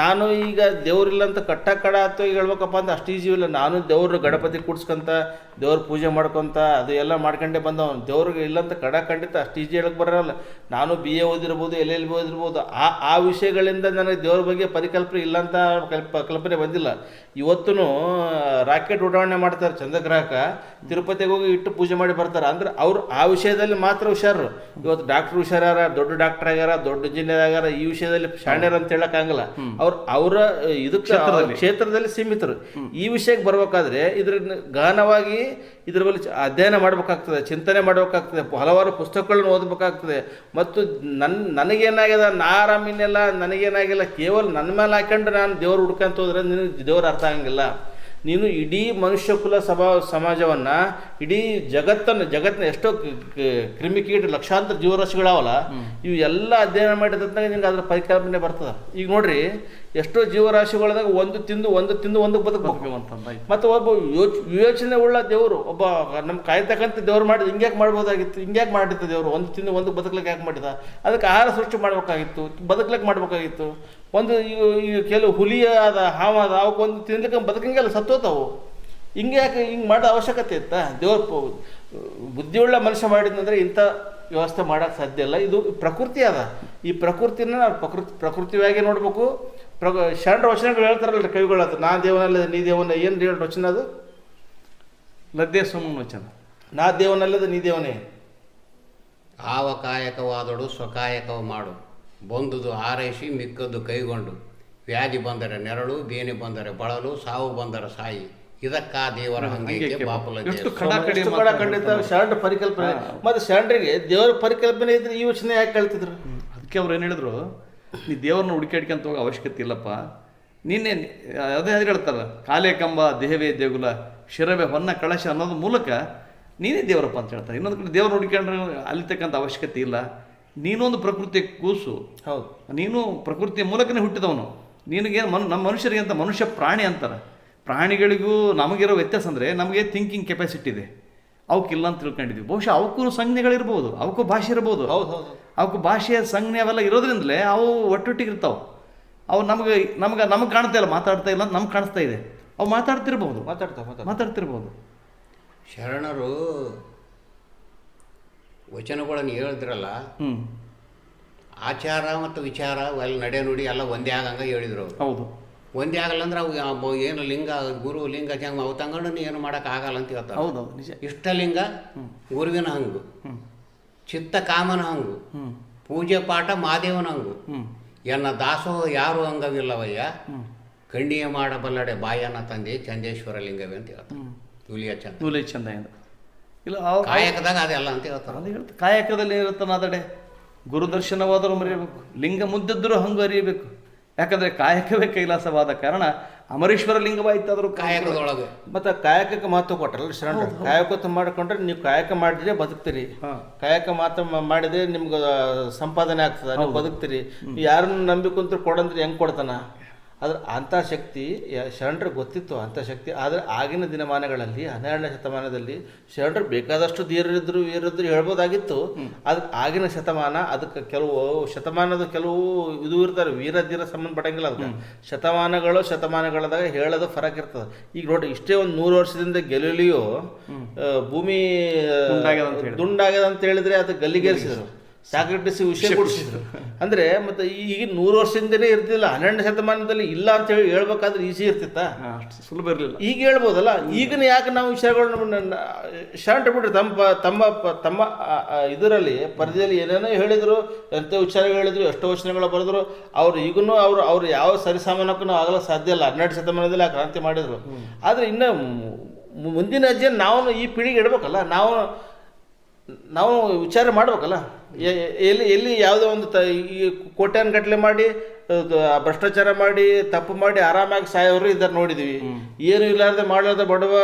ನಾನು ಈಗ ದೇವ್ರಿಲ್ಲ ಅಂತ ಕಟ್ಟ ಕಡ ಅಥವಾ ಹೇಳ್ಬೇಕಪ್ಪ ಅಂತ ಅಷ್ಟು ಈಸಿ ಇಲ್ಲ. ನಾನು ದೇವ್ರ ಗಣಪತಿ ಕೂಡ್ಸ್ಕೊಂತ, ದೇವ್ರ ಪೂಜೆ ಮಾಡ್ಕೊಂತ, ಅದು ಎಲ್ಲ ಮಾಡ್ಕೊಂಡೇ ಬಂದವನು ದೇವ್ರಿಗೆ ಇಲ್ಲ ಅಂತ ಕಡ ಖಂಡಿತ ಅಷ್ಟು ಈಜಿ ಹೇಳಕ್ ಬರೋಲ್ಲ. ನಾನು ಬಿ ಎ ಓದಿರ್ಬೋದು ಎಲ್ ಎಲ್ ಬಿ ಓದಿರ್ಬೋದು, ಆ ಆ ವಿಷಯಗಳಿಂದ ನನಗೆ ದೇವ್ರ ಬಗ್ಗೆ ಪರಿಕಲ್ಪನೆ ಇಲ್ಲ ಅಂತ ಕಲ್ಪ, ಕಲ್ಪನೆ ಬಂದಿಲ್ಲ. ಇವತ್ತೂ ರಾಕೆಟ್ ಉಡಾವಣೆ ಮಾಡ್ತಾರೆ ಚಂದ್ರಗ್ರಹಕ. ತಿರುಪತಿಗೆ ಹೋಗಿ ಇಟ್ಟು ಪೂಜೆ ಮಾಡಿ ಬರ್ತಾರೆ. ಅಂದ್ರೆ ಅವ್ರು ಆ ವಿಷಯದಲ್ಲಿ ಮಾತ್ರ ಹುಷಾರು. ಇವತ್ತು ಡಾಕ್ಟರ್ ಹುಷಾರ್ಯಾರ ದೊಡ್ಡ ಡಾಕ್ಟರ್ ಆಗ್ಯಾರ, ದೊಡ್ಡ ಇಂಜಿನಿಯರ್ ಆಗ್ಯಾರ, ಈ ವಿಷಯದಲ್ಲಿ ಶಾಣ್ಯರ್ ಅಂತ ಹೇಳಕ್ಕಾಗಲ್ಲ ಅವ್ರು ಅವರ ಇದಕ್ಕೆ ಕ್ಷೇತ್ರದಲ್ಲಿ. ಸೀಮಿತರು. ಈ ವಿಷಯಕ್ಕೆ ಬರ್ಬೇಕಾದ್ರೆ ಇದ್ರ ಗಹನವಾಗಿ ಇದ್ರ ಬಗ್ಗೆ ಅಧ್ಯಯನ ಮಾಡಬೇಕಾಗ್ತದೆ ಚಿಂತನೆ ಮಾಡಬೇಕಾಗ್ತದೆ ಹಲವಾರು ಪುಸ್ತಕಗಳನ್ನ ಓದಬೇಕಾಗ್ತದೆ. ಮತ್ತು ನನ್ನ ನನಗೇನಾಗಿದೆ ನಾ ಆರಾಮಿನೆಲ್ಲ ನನಗೇನಾಗಿಲ್ಲ ಕೇವಲ ನನ್ನ ಮೇಲೆ ಹಾಕೊಂಡು ನಾನು ದೇವ್ರು ಹುಡ್ಕಂತ ಹೋದ್ರೆ ನಿನಗೆ ದೇವ್ರು ಅರ್ಥ ಆಗಂಗಿಲ್ಲ. ನೀನು ಇಡೀ ಮನುಷ್ಯ ಕುಲ ಸಭಾ ಸಮಾಜವನ್ನು ಇಡೀ ಜಗತ್ತನ್ನು ಜಗತ್ತಿನ ಎಷ್ಟೋ ಕ್ರಿಮಿಕೀಟ ಲಕ್ಷಾಂತರ ಜೀವರಾಶಿಗಳಾವಲ್ಲ ಇವು ಎಲ್ಲ ಅಧ್ಯಯನ ಮಾಡಿದಂತ ನಿಮ್ಗೆ ಅದರ ಪರಿಕಲ್ಪನೆ ಬರ್ತದೆ. ಈಗ ನೋಡ್ರಿ ಎಷ್ಟೋ ಜೀವರಾಶಿಗಳದಾಗ ಒಂದು ತಿಂದು ಒಂದು ತಿಂದು ಒಂದು ಬದುಕಬೇಕು. ಅಂತ ಮತ್ತು ಒಬ್ಬ ಯೋಚ ವಿವೇಚನೆ ಉಳ್ಳ ದೇವರು ಒಬ್ಬ ನಮ್ಮ ಕಾಯ್ತಕ್ಕಂಥ ದೇವ್ರು ಮಾಡಿದ ಹಿಂಗ್ಯಾಕೆ ಮಾಡ್ಬೋದಾಗಿತ್ತು ಹಿಂಗ್ಯಾಕೆ ಮಾಡಿದ್ದ ದೇವರು? ಒಂದು ತಿಂದು ಒಂದು ಬದುಕಲಿಕ್ಕೆ ಯಾಕೆ ಮಾಡಿದ? ಅದಕ್ಕೆ ಆಹಾರ ಸೃಷ್ಟಿ ಮಾಡಬೇಕಾಗಿತ್ತು ಬದುಕಲಿಕ್ಕೆ ಮಾಡ್ಬೇಕಾಗಿತ್ತು. ಒಂದು ಇವು- ಇವು ಕೆಲವು ಹುಲಿಯಾದ ಹಾವಾದ ಅವಕ್ಕೆ ಒಂದು ತಿನ್ಲಿಕ್ಕೆ ಬದುಕಂಗೆಲ್ಲ ಸತ್ತೋತಾವು ಹಿಂಗೆ ಯಾಕೆ ಹಿಂಗೆ ಮಾಡೋ ಅವಶ್ಯಕತೆ ಇತ್ತ? ದೇವ್ರ ಬುದ್ಧಿಯುಳ್ಳ ಮನುಷ್ಯ ಮಾಡಿದ್ನಂದ್ರೆ ಇಂಥ ವ್ಯವಸ್ಥೆ ಮಾಡೋಕ್ಕೆ ಸಾಧ್ಯ ಇಲ್ಲ. ಇದು ಪ್ರಕೃತಿ ಅದ. ಈ ಪ್ರಕೃತಿನ ನಾವು ಪ್ರಕೃತಿ ಪ್ರಕೃತಿಯಾಗಿ ನೋಡ್ಬೇಕು. ಪ್ರ ಶರಣ ವಚನಗಳು ಹೇಳ್ತಾರಲ್ಲ ಕವಿಗಳು ಅದು. ನಾ ದೇವನಲ್ಲದ ನೀ ದೇವನ. ಏನು ಹೇಳಿ ವಚನ ಅದು? ನದ್ದೇ ಸೋಮನ ವಚನ. ನಾ ದೇವನಲ್ಲದ ನೀ ದೇವನೇ. ಆವ ಕಾಯಕವಾದಡು ಸ್ವಕಾಯಕವ ಮಾಡು. ಬಂದುದು ಆರೈಸಿ ಮಿಕ್ಕದ್ದು ಕೈಗೊಂಡು. ವ್ಯಾಧಿ ಬಂದರೆ ನೆರಳು ಬೇನೆ ಬಂದರೆ ಬಳಲು ಸಾವು ಬಂದರೆ ಸಾಯಿ. ಇದಕ್ಕಾ ದೇವರ ಖಂಡಿತ ಶರಣ ಪರಿಕಲ್ಪನೆ. ಮತ್ತೆ ಶರಣರಿಗೆ ದೇವರ ಪರಿಕಲ್ಪನೆ ಇದ್ರೆ ಈ ಯೋಚನೆ ಯಾಕೆ ಕಳ್ತಿದ್ರು? ಅದಕ್ಕೆ ಅವ್ರು ಏನು ಹೇಳಿದ್ರು? ನೀ ದೇವ್ರನ್ನ ಹುಡುಕಾಡ್ಕೊಂತ ಹೋಗೋ ಅವಶ್ಯಕತೆ ಇಲ್ಲಪ್ಪ. ನಿನ್ನೆ ಅದೇ ಅದೇ ಹೇಳ್ತಾರ ಕಾಲೇ ಕಂಬ ದೇಹವೇ ದೇಗುಲ ಶಿರವೇ ಹೊನ್ನ ಕಳಶ ಅನ್ನೋದ್ರ ಮೂಲಕ ನೀನೇ ದೇವರಪ್ಪ ಅಂತ ಹೇಳ್ತಾರೆ. ಇನ್ನೊಂದು ಕಡೆ ದೇವ್ರನ್ನ ಹುಡುಕೊಂಡ್ರೆ ಅಲ್ಲಿರ್ತಕ್ಕಂಥ ಅವಶ್ಯಕತೆ ಇಲ್ಲ. ನೀನೊಂದು ಪ್ರಕೃತಿ ಕೂಸು. ಹೌದು. ನೀನು ಪ್ರಕೃತಿಯ ಮೂಲಕನೇ ಹುಟ್ಟಿದವನು. ನಿನಗೆ ಮನು ನಮ್ಮ ಮನುಷ್ಯರಿಗೆ ಅಂತ ಮನುಷ್ಯ ಪ್ರಾಣಿ ಅಂತಾರೆ. ಪ್ರಾಣಿಗಳಿಗೂ ನಮಗಿರೋ ವ್ಯತ್ಯಾಸ ಅಂದರೆ ನಮಗೆ ಥಿಂಕಿಂಗ್ ಕೆಪಾಸಿಟಿ ಇದೆ. ಅವಕ್ಕಿಲ್ಲ ಅಂತ ತಿಳ್ಕೊಂಡಿದ್ವಿ. ಬಹುಶಃ ಅವಕ್ಕೂ ಸಂಜ್ಞೆಗಳಿರ್ಬೋದು ಅವಕ್ಕೂ ಭಾಷೆ ಇರ್ಬೋದು. ಹೌದು ಹೌದು ಅವಕ್ಕೂ ಭಾಷೆಯ ಸಂಜ್ಞೆ ಅವೆಲ್ಲ ಇರೋದ್ರಿಂದಲೇ ಅವು ಒಟ್ಟೊಟ್ಟಿಗೆ ಇರ್ತಾವೆ. ಅವು ನಮಗೆ ನಮ್ಗೆ ನಮಗೆ ಕಾಣ್ತಾ ಇಲ್ಲ ಮಾತಾಡ್ತಾ ಇಲ್ಲ ಅಂತ ನಮ್ಗೆ ಕಾಣಿಸ್ತಾ ಇದೆ. ಅವು ಮಾತಾಡ್ತಿರ್ಬೋದು. ಮಾತಾಡ್ತಾ ಮಾತಾಡ್ತಾ ಮಾತಾಡ್ತಿರ್ಬೋದು. ಶರಣರು ವಚನಗಳನ್ನು ಹೇಳಿದ್ರಲ್ಲ ಆಚಾರ ಮತ್ತು ವಿಚಾರ ಅಲ್ಲಿ ನಡೆ ನುಡಿ ಎಲ್ಲ ಒಂದೇ ಆಗಂಗ ಹೇಳಿದ್ರು ಅವ್ರು. ಹೌದು. ಒಂದೇ ಆಗಲ್ಲ ಅಂದ್ರೆ ಅವು ಏನು ಲಿಂಗ ಗುರು ಲಿಂಗ ಚಂಗ ಅವು ತಗೊಂಡು ಏನು ಏನು ಆಗಲ್ಲ ಅಂತ ಹೇಳ್ತಾರೆ. ಹೌದು ನಿಜ. ಇಷ್ಟಲಿಂಗ ಗುರುವಿನ ಹಂಗು. ಚಿತ್ತ ಕಾಮನ ಹಂಗು. ಪೂಜೆ ಪಾಠ ಮಾದೇವನ ಹಂಗು. ಎನ್ನ ದಾಸೋಹ ಯಾರು ಅಂಗವಿಲ್ಲವಯ್ಯ ಖಂಡಿಯ ಮಾಡಬಲ್ಲಡೆ ಬಾಯನ್ನ ತಂದೆ ಚಂದೇಶ್ವರ ಲಿಂಗವೇ ಅಂತ ಹೇಳ್ತಾರೆ. ಚಂದ. ಚಂದ ಇಲ್ಲ ಕಾಯಕದಾಗ ಅದೆಲ್ಲ ಅಂತ ಹೇಳ್ತಾರೆ. ಅದು ಹೇಳ್ತಾರೆ ಕಾಯಕದಲ್ಲಿ ಏನಿರುತ್ತೆ ಅದಡೆ ಗುರುದರ್ಶನವಾದರೂ ಮರಿಬೇಕು ಲಿಂಗ ಮುಂದಿದ್ದರೂ ಹಂಗೆ ಅರಿಯಬೇಕು. ಯಾಕಂದರೆ ಕಾಯಕವೇ ಕೈಲಾಸವಾದ ಕಾರಣ ಅಮರೇಶ್ವರ ಲಿಂಗವಾಯ್ತಾದರೂ ಕಾಯಕ ಕಾಯಕದೊಳಗೆ. ಮತ್ತು ಕಾಯಕಕ್ಕೆ ಮಹತ್ವ ಕೊಟ್ಟರಲ್ಲ ಶರಣ ಕಾಯಕ ಮಾಡಿಕೊಂಡ್ರೆ ನೀವು ಕಾಯಕ ಮಾಡಿದ್ರೆ ಬದುಕ್ತೀರಿ. ಹಾಂ. ಕಾಯಕ ಮಾತ್ರ ಮ- ಮಾಡಿದ್ರೆ ನಿಮ್ಗೆ ಸಂಪಾದನೆ ಆಗ್ತದೆ ನೀವು ಬದುಕ್ತೀರಿ. ಯಾರನ್ನು ನಂಬಿಕೊಂತ ಕೊಡಂದ್ರೆ ಹೆಂಗೆ ಕೊಡ್ತಾನ? ಆದ್ರೆ ಅಂಥ ಶಕ್ತಿ ಶರಣರು ಶರಣರಿಗೆ ಗೊತ್ತಿತ್ತು ಅಂಥ ಶಕ್ತಿ. ಆದರೆ ಆಗಿನ ದಿನಮಾನಗಳಲ್ಲಿ ಹನ್ನೆರಡನೇ ಶತಮಾನದಲ್ಲಿ ಶರಣರು ಬೇಕಾದಷ್ಟು ಧೀರರಿದ್ದರು ವೀರರಿದ್ದರು ಹೇಳ್ಬೋದಾಗಿತ್ತು. ಅದು ಆಗಿನ ಶತಮಾನ ಅದಕ್ಕೆ ಕೆಲವು ಶತಮಾನದ ಕೆಲವು ಇದು ಇರ್ತಾರೆ ವೀರ ಧೀರ ಸಂಬಂಧಪಟ್ಟಂಗಿಲ್ಲ ಅದಕ್ಕೆ. ಶತಮಾನಗಳು ಶತಮಾನಗಳದಾಗ ಹೇಳೋದು ಫರಕ್ ಇರ್ತದೆ. ಈಗ ನೋಡಿ ಇಷ್ಟೇ ಒಂದು ನೂರು ವರ್ಷದಿಂದ ಗೆಲುಲಿಯೋ ಭೂಮಿ. ದುಂಡಾಗ್ಯದ ಅಂತ ಹೇಳಿದ್ರೆ ಅದು ಗಲ್ಲಿಗೇರಿಸಿದ್ರು. ಸಾಕ್ರೆಟಿಸ್ ವಿಷಯ ಕೊಡಿಸಿದ್ರು. ಅಂದ್ರೆ ಮತ್ತೆ ಈಗ ನೂರು ವರ್ಷದಿಂದಲೇ ಇರ್ತಿಲ್ಲ ಹನ್ನೆರಡು ಶತಮಾನದಲ್ಲಿ ಇಲ್ಲ ಅಂತ ಹೇಳಿ ಹೇಳ್ಬೇಕಾದ್ರೆ ಈಸಿ ಇರ್ತಿತ್ತಾ? ಸುಲಭ ಇರಲಿಲ್ಲ. ಈಗ ಹೇಳ್ಬೋದಲ್ಲ ಈಗಿನ ಯಾಕೆ ನಾವು ವಿಷಯಗಳನ್ನ ಶರ್ಟ್ ಬಿಟ್ರೆ ತಮ್ಮ ತಮ್ಮ ತಮ್ಮ ಇದರಲ್ಲಿ ಪರಿಧಿಯಲ್ಲಿ ಏನೇನೋ ಹೇಳಿದರು ಎಂಥ ವಿಚಾರ ಹೇಳಿದ್ರು ಎಷ್ಟೋ ವಚನಗಳು ಬರೆದ್ರು ಅವ್ರು ಈಗೂ ಅವರು ಅವ್ರು ಯಾವ ಸರಿಸಾಮಾನಕ್ಕೂ ಆಗಲ್ಲ ಸಾಧ್ಯ ಇಲ್ಲ. ಹನ್ನೆರಡು ಶತಮಾನದಲ್ಲಿ ಆ ಕ್ರಾಂತಿ ಮಾಡಿದ್ರು. ಆದರೆ ಇನ್ನು ಮುಂದಿನ ಹೆಜ್ಜೆ ನಾವು ಈ ಪೀಳಿಗೆ ಇಡಬೇಕಲ್ಲ ನಾವು ನಾವು ವಿಚಾರ ಮಾಡ್ಬೇಕಲ್ಲ. ಎಲ್ಲಿ ಎಲ್ಲಿ ಯಾವುದೋ ಒಂದು ತ ಈ ಕೋಟ್ಯಾನ್ ಮಾಡಿ ಭ್ರಷ್ಟಾಚಾರ ಮಾಡಿ ತಪ್ಪು ಮಾಡಿ ಆರಾಮಾಗಿ ಸಾಯೋರು ಇದ್ದಾರೆ ನೋಡಿದ್ವಿ. ಏನು ಇಲ್ಲಾರ್ದೆ ಮಾಡಲಾರ್ದ ಬಡವ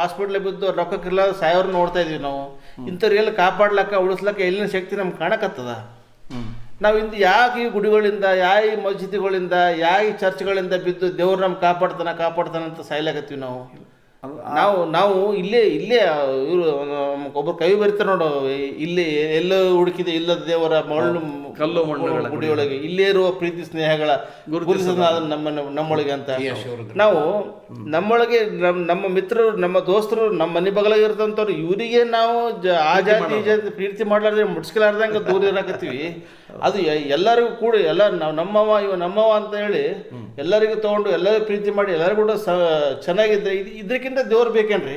ಹಾಸ್ಪಿಟ್ಲಿಗೆ ಬಿದ್ದು ರೊಕ್ಕಕ್ಕಿಲ್ಲ ಸಾಯೋರು ನೋಡ್ತಾ ಇದೀವಿ ನಾವು. ಇಂಥವ್ರಿಗೆಲ್ಲ ಕಾಪಾಡ್ಲಕ್ಕ ಉಳಿಸ್ಲಕ್ಕ ಎಲ್ಲಿನ ಶಕ್ತಿ ನಮ್ಗೆ ಕಾಣಕತ್ತದ? ನಾವು ಇಂದು ಯಾಕೆ ಈ ಗುಡಿಗಳಿಂದ ಯಾ ಈ ಮಸ್ಜಿದ್ಗಳಿಂದ ಯಾ ಈ ಚರ್ಚ್ಗಳಿಂದ ಬಿದ್ದು ದೇವ್ರು ನಮ್ಗೆ ಕಾಪಾಡ್ತಾನ ಕಾಪಾಡ್ತಾನಂತ ಅಂತ ಸಾಯ್ಲಾಕತ್ತೀವಿ ನಾವು. ನಾವು ನಾವು ಇಲ್ಲೇ ಇಲ್ಲೇ ಇವರು ಒಬ್ಬರು ಕವಿ ಬರೀತಾರೆ ನೋಡು ಇಲ್ಲಿ ಎಲ್ಲ ಹುಡುಕಿದೆ ಇಲ್ಲದ ದೇವರ ಮರಳು ಕಲ್ಲು ಮಣ್ಣುಗಳ ಗುಡಿಯೊಳಗೆ ಇಲ್ಲೇ ಇರುವ ಪ್ರೀತಿ ಸ್ನೇಹಗಳ ಗುರುತಿಸೋದು. ನಮ್ಮ ನಮ್ಮೊಳಗೆ ಅಂತ. ನಾವು ನಮ್ಮೊಳಗೆ ನಮ್ಮ ನಮ್ಮ ಮಿತ್ರರು ನಮ್ಮ ದೋಸ್ತರು ನಮ್ಮ ಮನೆ ಬಗಲಾಗ ಇರ್ತಂಥವ್ರು ಇವರಿಗೆ ನಾವು ಜ- ಆ ಜಾತಿ ಈ ಜಾತಿ ಪ್ರೀತಿ ಮಾಡ್ಲಾರ್ದೆ ಮುಡ್ಸ್ಕೊಲಾರ್ದಂಗೆ ದೂರ ಇರಾಕತ್ತೀವಿ. ಅದು ಎಲ್ಲರಿಗೂ ಕೂಡ ಎಲ್ಲ ನಾವು ನಮ್ಮವ ಇವ ನಮ್ಮವ ಅಂತ ಹೇಳಿ ಎಲ್ಲರಿಗೂ ತಗೊಂಡು ಎಲ್ಲರಿಗೂ ಪ್ರೀತಿ ಮಾಡಿ ಎಲ್ಲರಿಗೂ ಕೂಡ ಸ ಚೆನ್ನಾಗಿದ್ರೆ ಇದು ಇದಕ್ಕಿಂತ ದೇವ್ರು ಬೇಕೇನ್ರಿ?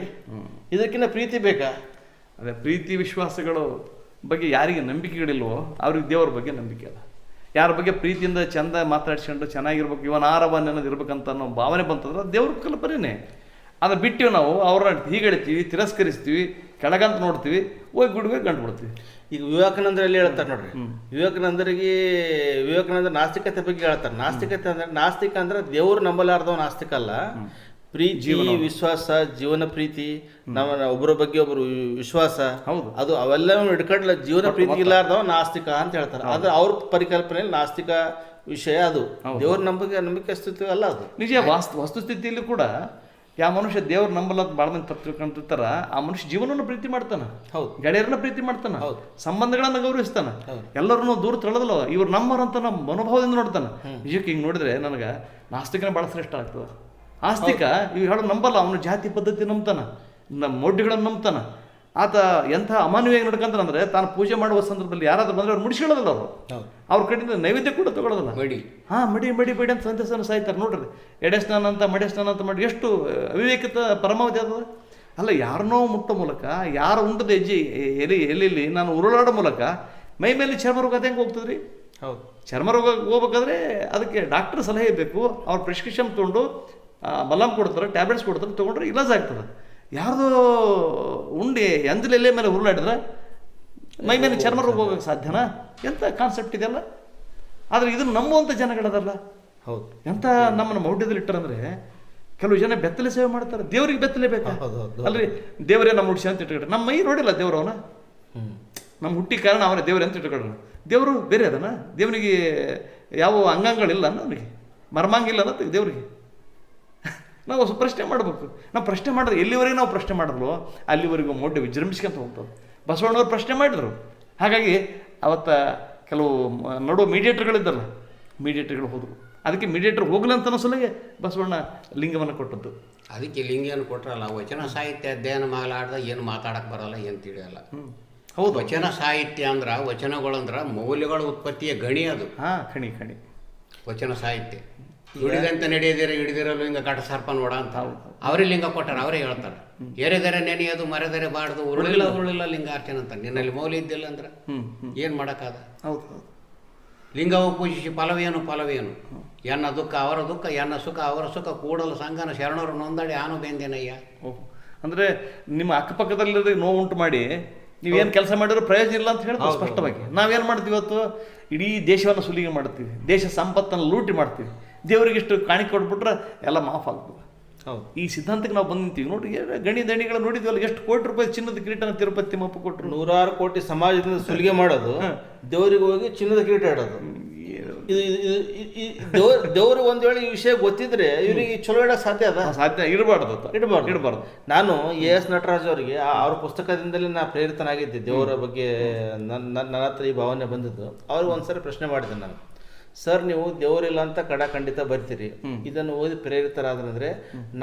ಇದಕ್ಕಿಂತ ಪ್ರೀತಿ ಬೇಕಾ? ಅದೇ ಪ್ರೀತಿ ವಿಶ್ವಾಸಗಳು ಬಗ್ಗೆ ಯಾರಿಗೆ ನಂಬಿಕೆಗಳಿಲ್ವೋ ಅವ್ರಿಗೆ ದೇವ್ರ ಬಗ್ಗೆ ನಂಬಿಕೆ ಅಲ್ಲ. ಯಾರ ಬಗ್ಗೆ ಪ್ರೀತಿಯಿಂದ ಚಂದ ಮಾತಾಡ್ಸ್ಕೊಂಡು ಚೆನ್ನಾಗಿರ್ಬೇಕು ಇವನ ಆರವನ್ನ ಅನ್ನೋದು ಇರ್ಬೇಕಂತ ಅನ್ನೋ ಭಾವನೆ ಬಂತಂದ್ರೆ ದೇವ್ರ ಕಲ್ಪನೆ ಅದನ್ನ ಬಿಟ್ಟು ನಾವು ಅವ್ರನ್ನ ಹೀಗೆಳಿತೀವಿ ತಿರಸ್ಕರಿಸ್ತೀವಿ. ಕೆಳಗಂತ ನೋಡ್ತೀವಿ ಹೋಗಿ ಗುಡಿಗೆ ಗಂಟು ಬಿಡ್ತೀವಿ. ಈಗ ವಿವೇಕಾನಂದರಲ್ಲಿ ಹೇಳ್ತಾರೆ ನೋಡ್ರಿ. ವಿವೇಕಾನಂದರಿಗೆ ವಿವೇಕಾನಂದ ನಾಸ್ತಿಕತೆ ಬಗ್ಗೆ ಹೇಳ್ತಾರೆ. ನಾಸ್ತಿಕತೆ ಅಂದ್ರೆ ನಾಸ್ತಿಕ ಅಂದ್ರೆ ದೇವ್ರು ನಂಬಲಾರ್ದವ ನಾಸ್ತಿಕ ಅಲ್ಲ. ಪ್ರೀತಿ ವಿಶ್ವಾಸ ಜೀವನ ಪ್ರೀತಿ ನಮ್ಮ ಒಬ್ಬರ ಬಗ್ಗೆ ಒಬ್ಬರು ವಿಶ್ವಾಸ ಹೌದು. ಅದು ಅವೆಲ್ಲ ಹಿಡ್ಕೊಂಡ್ಲ ಜೀವನ ಪ್ರೀತಿ ಇಲ್ಲಾರ್ದವ ನಾಸ್ತಿಕ ಅಂತ ಹೇಳ್ತಾರೆ. ಅದು ಅವ್ರ ಪರಿಕಲ್ಪನೆಯಲ್ಲಿ ನಾಸ್ತಿಕ ವಿಷಯ ಅದು. ದೇವ್ರ ನಂಬಿಕೆ ನಂಬಿಕೆ ಅಸ್ತಿತ್ವ ಅಲ್ಲ ಅದು. ನಿಜ ವಾಸ್ತು ವಸ್ತುಸ್ಥಿತಿಯಲ್ಲಿ ಕೂಡ ಯಾವ ಮನುಷ್ಯ ದೇವ್ರ ನಂಬಲ್ಲ ಅಂತ ಭಾಳ ಮಂದಿ ತಪ್ಪು ತಿಳ್ಕೊಂಡಿರ್ತಾರ ಆ ಮನುಷ್ಯ ಜೀವನವನ್ನು ಪ್ರೀತಿ ಮಾಡ್ತಾನ. ಹೌದು. ಗೆಳೆಯರನ್ನ ಪ್ರೀತಿ ಮಾಡ್ತಾನ. ಹೌದು. ಸಂಬಂಧಗಳನ್ನ ಗೌರವಿಸ್ತಾನ. ಎಲ್ಲರನ್ನೂ ದೂರ ತಳದಲ್ಲ ಇವ್ರು ನಮ್ಮರಂತ ನಮ್ಮ ಮನೋಭಾವದಿಂದ ನೋಡ್ತಾನ. ನಿಜಕ್ಕೆ ಹಿಂಗೆ ನೋಡಿದ್ರೆ ನನಗೆ ನಾಸ್ತಿಕನೇ ಭಾಳ ಶ್ರೇಷ್ಠ ಆಗ್ತದ. ಆಸ್ತಿಕ ಇವ್ ಹೇಳೋ ನಂಬಲ್ಲ ಅವನು ಜಾತಿ ಪದ್ಧತಿ ನಂಬ್ತಾನ. ನಮ್ಮ ಮೊಡ್ಡಿಗಳನ್ನ ನಂಬ್ತಾನ. ಆತ ಎಂಥ ಅಮಾನವೀಯವಾಗಿ ನಡ್ಕಂತಾನ ಅಂದ್ರೆ ತಾನು ಪೂಜೆ ಮಾಡುವ ಸಂದರ್ಭದಲ್ಲಿ ಯಾರಾದ್ರೂ ಬಂದ್ರೆ ಅವ್ರು ಮುಡಿಸ್ಕೊಳ್ಳೋದಿಲ್ಲ ಅವರು. ಅವ್ರ ಕಡೆಯಿಂದ ನೈವೇದ್ಯ ಕೂಡ ತಗೊಳ್ಳೋದಲ್ಲ. ಮಡಿ. ಹಾ ಮಡಿ ಮಡಿ ಮಡಿ ಅಂತ ಸಂತಸನ ಸಾಯ್ತಾರೆ. ನೋಡ್ರಿ ಎಡೆ ಸ್ನಾನ ಅಂತ ಮಡೆ ಸ್ನಾನ ಅಂತ ಮಾಡಿ ಎಷ್ಟು ಅವಿವೇಕಿತ ಪರಮಾವಧಿ ಅದ ಅಲ್ಲ ಯಾರನ್ನೋ ಮುಟ್ಟ ಮೂಲಕ ಯಾರು ಉಂಡದ ಹೆಜ್ಜೆ ಎಲ್ಲಿ ಎಲ್ಲಿ ನಾನು ಉರುಳಾಡೋ ಮೂಲಕ ಮೈ ಮೇಲೆ ಚರ್ಮ ರೋಗ ಅದು ಹೆಂಗೆ ಹೋಗ್ತದ್ರಿ? ಹೌದು. ಚರ್ಮ ರೋಗ ಹೋಗ್ಬೇಕಾದ್ರೆ ಅದಕ್ಕೆ ಡಾಕ್ಟರ್ ಸಲಹೆ ಬೇಕು. ಅವ್ರ ಪ್ರಿಸ್ಕ್ರಿಪ್ಷನ್ ತೊಗೊಂಡು ಮಲಂ ಮಲಮ್ ಕೊಡ್ತಾರೆ ಟ್ಯಾಬ್ಲೆಟ್ಸ್ ಕೊಡ್ತಾರೆ ತೊಗೊಂಡ್ರೆ ಇಲಾಜ್ ಆಗ್ತದೆ. ಯಾರ್ದು ಉಂಡೆ ಎಂದಲೆಲೆ ಮೇಲೆ ಉರುಳಾಡಿದ್ರೆ ಮೈ ಮೇಲೆ ಚರ್ಮ ರೋಗ ಹೋಗೋಕೆ ಸಾಧ್ಯನಾ? ಎಂಥ ಕಾನ್ಸೆಪ್ಟ್ ಇದೆಯಲ್ಲ ಆದರೆ ಇದನ್ನು ನಂಬುವಂಥ ಜನಗಳದಲ್ಲ. ಹೌದು. ಎಂಥ ನಮ್ಮನ್ನು ಮೌಢ್ಯದಲ್ಲಿ ಇಟ್ಟರಂದ್ರೆ ಕೆಲವು ಜನ ಬೆತ್ತಲೆ ಸೇವೆ ಮಾಡ್ತಾರೆ. ದೇವರಿಗೆ ಬೆತ್ತಲೆ ಬೇಕಾ. ಅಲ್ರಿ ದೇವರೇ ನಮ್ಮ ಹುಡ್ಸಿ ಅಂತ ಇಟ್ಕೊಂಡ್ರೆ ನಮ್ಮ ಮೈ ನೋಡಿಲ್ಲ ದೇವ್ರು ಅವನ? ಹ್ಮ್. ನಮ್ಮ ಹುಟ್ಟಿ ಕಾರಣ ಅವನೇ ದೇವರೇ ಅಂತ ಇಟ್ಕೊಂಡ್ರು ದೇವರು ಬೇರೆ ಅದನ? ದೇವನಿಗೆ ಯಾವ ಅಂಗಾಂಗಗಳಿಲ್ಲ ಅವನಿಗೆ ಮರ್ಮಾಂಗಿಲ್ಲ ಅನ್ನತ್ತೆ ದೇವರಿಗೆ. ನಾವು ಪ್ರಶ್ನೆ ಮಾಡಬೇಕು. ನಾವು ಪ್ರಶ್ನೆ ಮಾಡಿದ್ರೆ ಎಲ್ಲಿವರೆಗೆ ನಾವು ಪ್ರಶ್ನೆ ಮಾಡಿದ್ಲು? ಅಲ್ಲಿವರೆಗೂ ಮೌಢ್ಯ ವಿಜೃಂಭಿಸ್ಕೊಂತ ಹೋಗ್ತದೆ ಬಸವಣ್ಣವ್ರು ಪ್ರಶ್ನೆ ಮಾಡಿದರು. ಹಾಗಾಗಿ ಅವತ್ತ ಕೆಲವು ನಡುವ ಮೀಡಿಯೇಟರ್ಗಳಿದ್ದಲ್ಲ ಮೀಡಿಯೇಟರ್ಗಳು ಹೋದರು. ಅದಕ್ಕೆ ಮೀಡಿಯೇಟರ್ ಹೋಗಲಂತ ಸಲಹೆ ಬಸವಣ್ಣ ಲಿಂಗವನ್ನು ಕೊಟ್ಟದ್ದು. ಅದಕ್ಕೆ ಲಿಂಗವನ್ನು ಕೊಟ್ಟರಲ್ಲ ವಚನ ಸಾಹಿತ್ಯ ಅಧ್ಯಯನ ಮಾಡಲಾಡ್ದ ಏನು ಮಾತಾಡಕ್ಕೆ ಬರಲ್ಲ ಏನು ತಿಳಿಯಲ್ಲ ಹೌದು. ವಚನ ಸಾಹಿತ್ಯ ಅಂದ್ರೆ ವಚನಗಳಂದ್ರೆ ಮೌಲ್ಯಗಳ ಉತ್ಪತ್ತಿಯ ಗಣಿ ಅದು. ಹಾಂ ಖಣಿ ಖಣಿ. ವಚನ ಸಾಹಿತ್ಯ. ದುಡಿದಂತೆ ನಡೆಯದಿರ ಹಿಡಿದಿರಲು ಹಿಂಗ ಕಾಟ ಸರ್ಪ ನೋಡ ಅಂತ ಅವರೇ. ಲಿಂಗ ಕೊಟ್ಟಾರ ಅವರೇ ಹೇಳ್ತಾರೆ. ಎರೆದರೆ ನೆನೆಯೋದು ಮರೆದರೆ ಬಾಡ್ದು ಉರುಳಿಲ್ಲ ಉರುಳಿಲ್ಲ. ಲಿಂಗಾರ್ಚನೆ ಅಂತ ನಿನ್ನಲ್ಲಿ ಮೌಲ್ಯ ಇದ್ದಿಲ್ಲ ಅಂದ್ರೆ ಏನು ಮಾಡೋಕ್ಕಾದ? ಲಿಂಗವು ಪೂಜಿಸಿ ಫಲವೇನು ಫಲವೇನು? ಎನ್ನ ದುಃಖ ಅವರ ದುಃಖ ಎನ್ನ ಸುಖ ಅವರ ಸುಖ ಕೂಡಲು ಸಂಗನ ಶರಣರು ನೊಂದಡಿ ಆನು ಬೆಂದೇನಯ್ಯ. ಅಂದ್ರೆ ಅಂದರೆ ನಿಮ್ಮ ಅಕ್ಕಪಕ್ಕದಲ್ಲಿ ನೋವು ಉಂಟು ಮಾಡಿ ನೀವೇನು ಕೆಲಸ ಮಾಡಿದ್ರು ಪ್ರಯೋಜನ ಇಲ್ಲ ಅಂತ ಹೇಳ್ತಾರೆ ಸ್ಪಷ್ಟವಾಗಿ? ನಾವೇನು ಮಾಡ್ತೀವಿ ಇವತ್ತು? ಇಡೀ ದೇಶವನ್ನು ಸುಲಿಗೆ ಮಾಡ್ತೀವಿ. ದೇಶ ಸಂಪತ್ತನ್ನು ಲೂಟಿ ಮಾಡ್ತೀವಿ. ದೇವರಿಗೆ ಇಷ್ಟು ಕಾಣಿಕೆ ಕೊಟ್ಬಿಟ್ರೆ ಎಲ್ಲ ಮಾಫ್ ಆಗ್ತದೆ. ಹೌದು. ಈ ಸಿದ್ಧಾಂತಕ್ಕೆ ನಾವು ಬಂದು ನಿಂತೀವಿ. ನೋಡಿ ಗಣಿ ದಣಿಗಳು ನೋಡಿದ್ವಲ್ಲ ಎಷ್ಟು ಕೋಟಿ ರೂಪಾಯಿ ಚಿನ್ನದ ಕಿರೀಟನ ತಿರುಪತಿ ತಿಮ್ಮಪ್ಪ ಕೊಟ್ಟರು ನೂರಾರು ಕೋಟಿ ಸಮಾಜದಿಂದ ಸುಲಿಗೆ ಮಾಡೋದು ದೇವರಿಗೆ ಹೋಗಿ ಚಿನ್ನದ ಕಿರೀಟ ಇಡೋದು ದೇವ್ರ ಒಂದ್ ವೇಳೆ ಈ ವಿಷಯ ಗೊತ್ತಿದ್ರೆ ಇವರಿಗೆ ಚಲೋ ಇಡೋ ಸಾಧ್ಯ ಅದ? ಸಾಧ್ಯ. ಇಡಬಾರ್ದು. ಇಡಬಾರ್ದು. ಇಡಬಾರ್ದು. ನಾನು ಎ ಎಸ್ ನಟರಾಜ್ ಅವರಿಗೆ ಆ- ಅವ್ರ ಪುಸ್ತಕದಿಂದಲೇ ನಾ ಪ್ರೇರಿತನಾಗಿದ್ದೆ. ದೇವರ ಬಗ್ಗೆ ನನ್ನ ನನ್ನ ಹತ್ರ ಈ ಭಾವನೆ ಬಂದಿದ್ದು. ಅವ್ರಿಗೆ ಒಂದ್ಸರಿ ಪ್ರಶ್ನೆ ಮಾಡಿದೆ ನಾನು. ಸರ್ ನೀವು ದೇವರಿಲ್ಲ ಅಂತ ಕಡ ಖಂಡಿತ ಬರ್ತೀರಿ. ಇದನ್ನು ಓದಿ ಪ್ರೇರಿತರಾದ್ರಂದ್ರೆ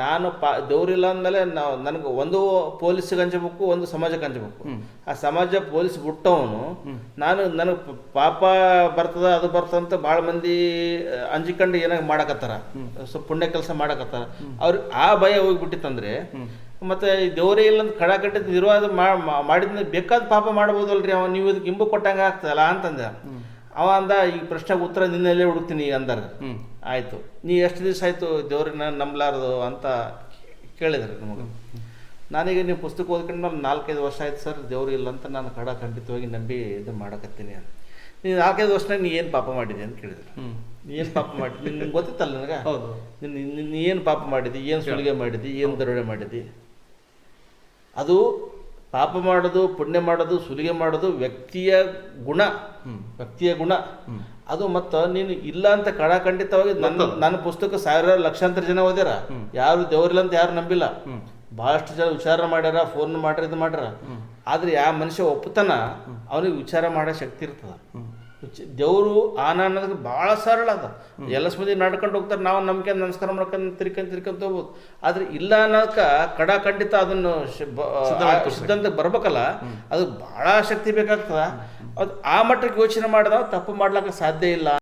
ನಾನು ಪಾ ದೇವರಿಲ್ಲ ಅಂದಮೇಲೆ ನಾವು ನನಗೆ ಒಂದು ಪೊಲೀಸಿಗೆ ಹಂಚಬೇಕು ಒಂದು ಸಮಾಜಕ್ಕೆ ಹಂಚಬೇಕು ಆ ಸಮಾಜ ಪೊಲೀಸ್ ಬಿಟ್ಟವನು ನಾನು ನನಗೆ ಪಾಪ ಬರ್ತದ ಅದು ಬರ್ತದಂತ ಭಾಳ ಮಂದಿ ಅಂಜಿಕೊಂಡು ಏನಾಗ ಮಾಡಕತ್ತಾರ. ಸ್ವಲ್ಪ ಪುಣ್ಯ ಕೆಲಸ ಮಾಡಕತ್ತಾರ. ಅವ್ರ ಆ ಭಯ ಹೋಗ್ಬಿಟ್ಟಿತ್ತಂದ್ರೆ ಮತ್ತೆ ದೇವರೇ ಇಲ್ಲ ಅಂತ ಕಡ ಕಟ್ಟಿದ ನಿರ್ವಾದ ಮಾಡಿದ ಬೇಕಾದ ಪಾಪ ಮಾಡ್ಬೋದಲ್ರಿ ಅವ. ನೀವು ಇದಕ್ಕೆ ಇಂಬು ಕೊಟ್ಟಂಗೆ ಆಗ್ತದಲ್ಲ ಅಂತಂದ. ಅವ ಅಂದ ಈ ಪ್ರಶ್ನೆಗೆ ಉತ್ತರ ನಿನ್ನಲ್ಲೇ ಹುಡುಕ್ತೀನಿ ಅಂದರೆ. ಆಯಿತು. ನೀ ಎಷ್ಟು ದಿವಸ ಆಯ್ತು ದೇವ್ರನ್ನ ನಂಬಲಾರ್ದು ಅಂತ ಕೇಳಿದ್ರೆ ನಮಗೆ. ನಾನೀಗ ನೀವು ಪುಸ್ತಕ ಓದ್ಕೊಂಡ್ಮೇಲೆ ನಾಲ್ಕೈದು ವರ್ಷ ಆಯ್ತು ಸರ್ ದೇವ್ರು ಇಲ್ಲ ಅಂತ ನಾನು ಕಡ ಖಂಡಿತವಾಗಿ ನಂಬಿ ಇದು ಮಾಡಕತ್ತೀನಿ ಅಂತ. ನೀನು ನಾಲ್ಕೈದು ವರ್ಷನಾಗ ನೀ ಏನು ಪಾಪ ಮಾಡಿದೆ ಅಂತ ಕೇಳಿದ್ರು. ನೀ ಏನು ಪಾಪ ಮಾಡಿ ನಿನ್ಗೆ ಗೊತ್ತಿತ್ತಲ್ಲ ನನಗೆ? ಹೌದು. ನೀನು ನೀ ಏನು ಪಾಪ ಮಾಡಿದಿ? ಏನು ಸುಲಿಗೆ ಮಾಡಿದಿ? ಏನು ದರೋಡೆ ಮಾಡಿದಿ? ಅದು ಪಾಪ ಮಾಡೋದು ಪುಣ್ಯ ಮಾಡೋದು ಸುಲಿಗೆ ಮಾಡೋದು ವ್ಯಕ್ತಿಯ ಗುಣ. ವ್ಯಕ್ತಿಯ ಗುಣ. ಅದು ಮತ್ತು ನೀನು ಇಲ್ಲ ಅಂತ ಕಡಾಖಂಡಿತವಾಗಿ ನನ್ನ ನನ್ನ ಪುಸ್ತಕ ಸಾವಿರಾರು ಲಕ್ಷಾಂತರ ಜನ ಓದ್ಯಾರ. ಯಾರು ದೇವರಿಲ್ಲ ಅಂತ ಯಾರು ನಂಬಿಲ್ಲ. ಬಹಳಷ್ಟು ಜನ ವಿಚಾರ ಮಾಡ್ಯಾರ ಫೋನ್ ಮಾಡ್ಯಾರ ಇದು ಮಾಡ್ಯಾರ. ಆದ್ರೆ ಯಾವ ಮನುಷ್ಯ ಒಪ್ಪತನ ಅವನಿಗೆ ವಿಚಾರ ಮಾಡೋ ಶಕ್ತಿ ಇರ್ತದ. ದೇವರು ಆನ ಅನ್ನೋದಕ್ಕೆ ಭಾಳ ಸರಳ ಅದ. ಎಲ್ಲ ಸ್ಮೃತಿ ನಡ್ಕೊಂಡು ಹೋಗ್ತಾರೆ ನಾವು ನಂಬಿಕೆ ನಮಸ್ಕಾರ ಮಾಡ್ಕೊಂಡು ತಿರ್ಕೊಂಡು ತಿರ್ಕೊಂತ ಹೋಗ್ಬೋದು. ಆದ್ರೆ ಇಲ್ಲ ಅನ್ನೋದಕ್ಕೆ ಕಡ ಖಂಡಿತ ಅದನ್ನು ಸಿದ್ಧಾಂತ ಬರ್ಬೇಕಲ್ಲ ಅದು ಭಾಳ ಶಕ್ತಿ ಬೇಕಾಗ್ತದ. ಅದು ಆ ಮಟ್ಟಕ್ಕೆ ಯೋಚನೆ ಮಾಡಿದ ತಪ್ಪು ಮಾಡ್ಲಿಕ್ಕೆ ಸಾಧ್ಯ ಇಲ್ಲ.